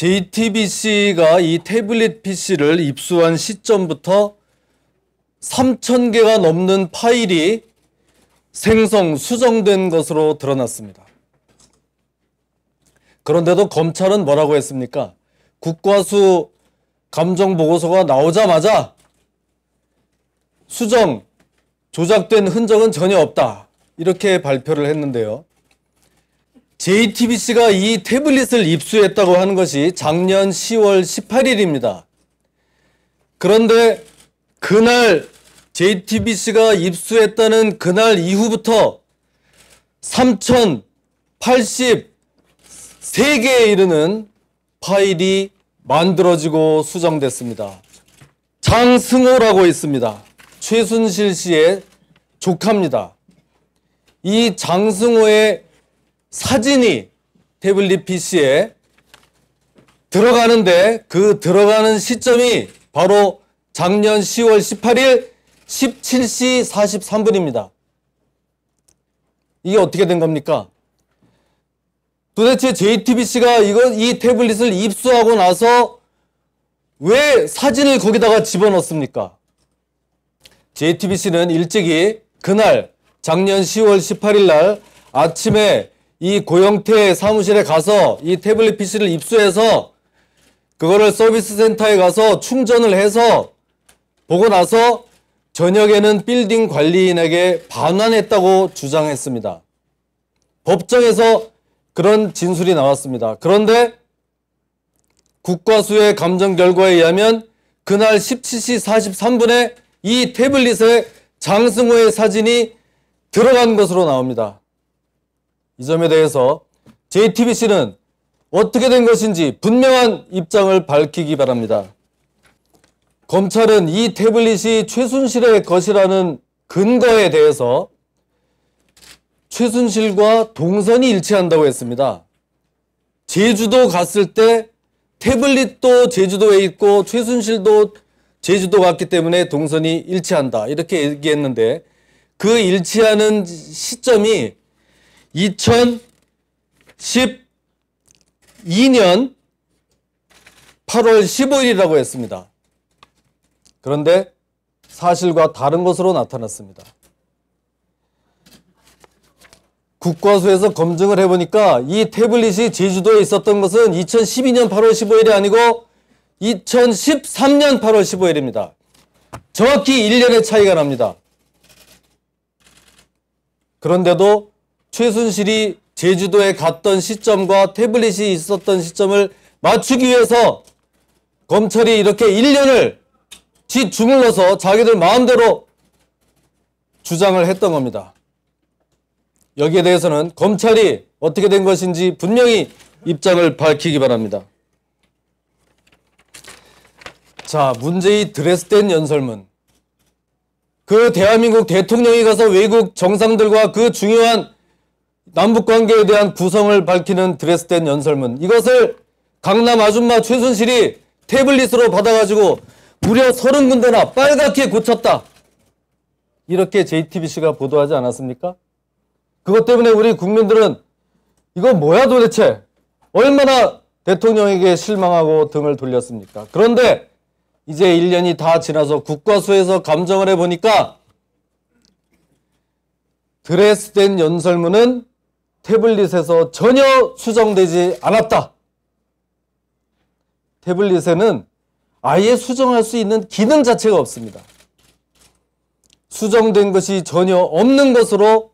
JTBC가 이 태블릿 PC를 입수한 시점부터 3,000개가 넘는 파일이 생성, 수정된 것으로 드러났습니다. 그런데도 검찰은 뭐라고 했습니까? 국과수 감정보고서가 나오자마자 수정, 조작된 흔적은 전혀 없다. 이렇게 발표를 했는데요. JTBC가 이 태블릿을 입수했다고 하는 것이 작년 10월 18일입니다. 그런데 그날 JTBC가 입수했다는 그날 이후부터 3083개에 이르는 파일이 만들어지고 수정됐습니다. 장승호라고 있습니다. 최순실 씨의 조카입니다. 이 장승호의 사진이 태블릿 PC에 들어가는데 그 들어가는 시점이 바로 작년 10월 18일 17시 43분입니다. 이게 어떻게 된 겁니까? 도대체 JTBC가 이거 이 태블릿을 입수하고 나서 왜 사진을 거기다가 집어넣습니까? JTBC는 일찍이 그날 작년 10월 18일 날 아침에 이 고영태 사무실에 가서 이 태블릿 PC를 입수해서 그거를 서비스 센터에 가서 충전을 해서 보고 나서 저녁에는 빌딩 관리인에게 반환했다고 주장했습니다. 법정에서 그런 진술이 나왔습니다. 그런데 국과수의 감정 결과에 의하면 그날 17시 43분에 이 태블릿에 장승호의 사진이 들어간 것으로 나옵니다. 이 점에 대해서 JTBC는 어떻게 된 것인지 분명한 입장을 밝히기 바랍니다. 검찰은 이 태블릿이 최순실의 것이라는 근거에 대해서 최순실과 동선이 일치한다고 했습니다. 제주도 갔을 때 태블릿도 제주도에 있고 최순실도 제주도 갔기 때문에 동선이 일치한다. 이렇게 얘기했는데 그 일치하는 시점이 2012년 8월 15일이라고 했습니다. 그런데 사실과 다른 것으로 나타났습니다. 국과수에서 검증을 해보니까 이 태블릿이 제주도에 있었던 것은 2012년 8월 15일이 아니고 2013년 8월 15일입니다. 정확히 1년의 차이가 납니다. 그런데도 최순실이 제주도에 갔던 시점과 태블릿이 있었던 시점을 맞추기 위해서 검찰이 이렇게 1년을 지 주물러서 자기들 마음대로 주장을 했던 겁니다. 여기에 대해서는 검찰이 어떻게 된 것인지 분명히 입장을 밝히기 바랍니다. 자, 문제의 드레스덴 연설문. 그 대한민국 대통령이 가서 외국 정상들과 그 중요한 남북 관계에 대한 구성을 밝히는 드레스덴 연설문. 이것을 강남 아줌마 최순실이 태블릿으로 받아가지고 무려 30군데나 빨갛게 고쳤다. 이렇게 JTBC가 보도하지 않았습니까? 그것 때문에 우리 국민들은 이거 뭐야 도대체? 얼마나 대통령에게 실망하고 등을 돌렸습니까? 그런데 이제 1년이 다 지나서 국과수에서 감정을 해보니까 드레스덴 연설문은 태블릿에서 전혀 수정되지 않았다. 태블릿에는 아예 수정할 수 있는 기능 자체가 없습니다. 수정된 것이 전혀 없는 것으로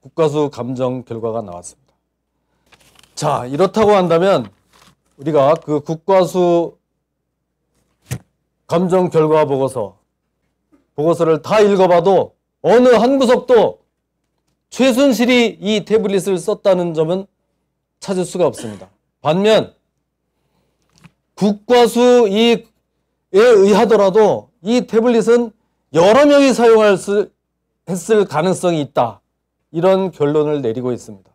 국가수 감정 결과가 나왔습니다. 자, 이렇다고 한다면 우리가 그 국가수 감정 결과 보고서 보고서를 다 읽어봐도 어느 한 구석도 최순실이 이 태블릿을 썼다는 점은 찾을 수가 없습니다. 반면 국과수에 의하더라도 이 태블릿은 여러 명이 사용할 수 했을 가능성이 있다. 이런 결론을 내리고 있습니다.